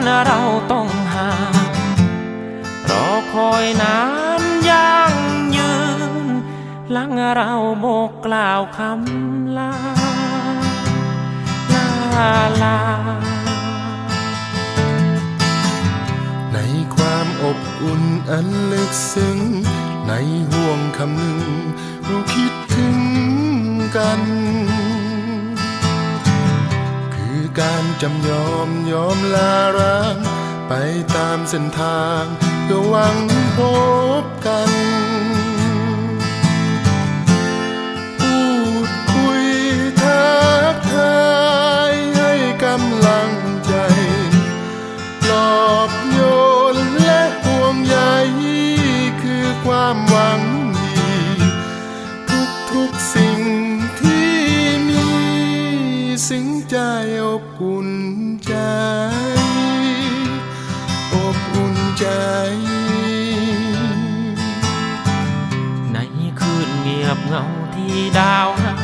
กันเราต้องห่างรอคอยนานยังยืนหลังเราโบกกล่าวคำลาลาลา ในความอบอุ่นอันลึกซึ้ง ในห่วงคำหนึ่งเราคิดถึงกัน การจำยอมยอมลาร้าง ไปตามเส้นทางเพื่อหวังพบกัน พูดคุยทักทายให้กำลังใจปลอบโยนและห่วงใยคือความหวังดี ทุกทุกๆสิ่ง สิ่งใจอบอุ่นใจ อบอุ่นใจ ในคืนเงียบเหงาที่ดาวหา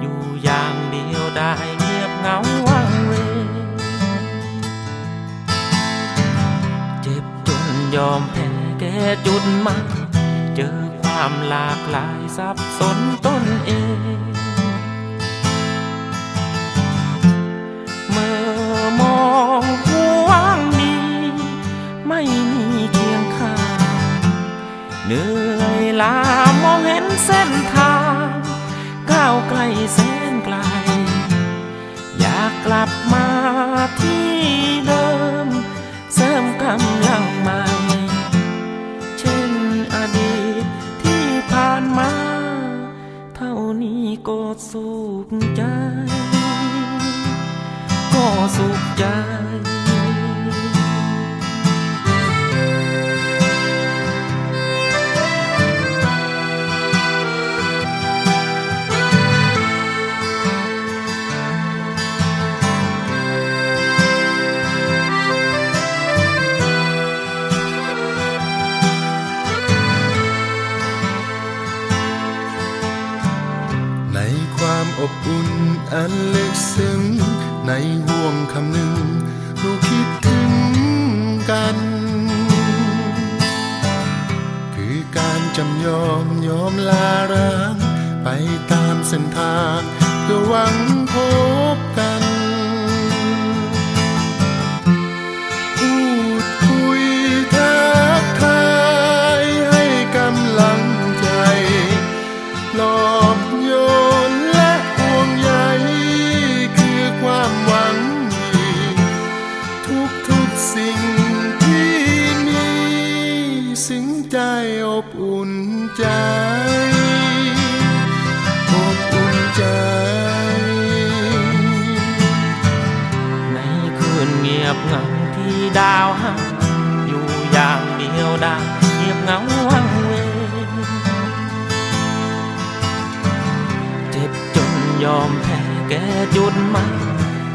อยู่อย่างเดียวได้เงียบเหงาวังเวเจ็บจนยอมแพ้แก่จุดมาเจอความหลากหลายสับสนตนเอง เหนื่อยล้ามองเห็นเส้นทางก้าวไกลแสนไกล อยากกลับมาที่เดิม เสริมกำลังใหม่ เช่นอดีตที่ผ่านมา เท่านี้ก็สุข อบอุ่นอันลึกซึ้งในห่วงคำหนึ่งเราคิดถึงกัน คือการจำยอมยอมลาร้าง ไปตามเส้นทางเพื่อหวังพบกัน ใจอบอุ่นใจอบอุ่นใจ ในคืนเงียบเหงาที่ดาวหาอยู่อย่างเดียวดายเงียบเหงาวังเวงเจ็บจนยอมแพ้แก่จุดหมาย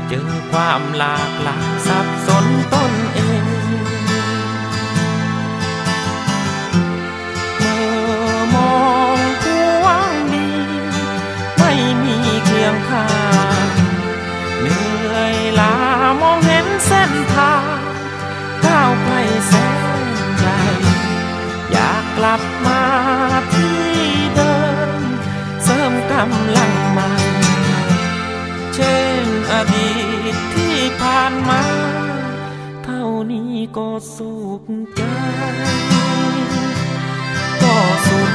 เจอความหลากหลายสับสนตนเอง บมาที่เดิม เสริมกำลังใหม่เช่นอดีตที่ผ่านมา เท่านี้ก็สุขใจ ก็สุข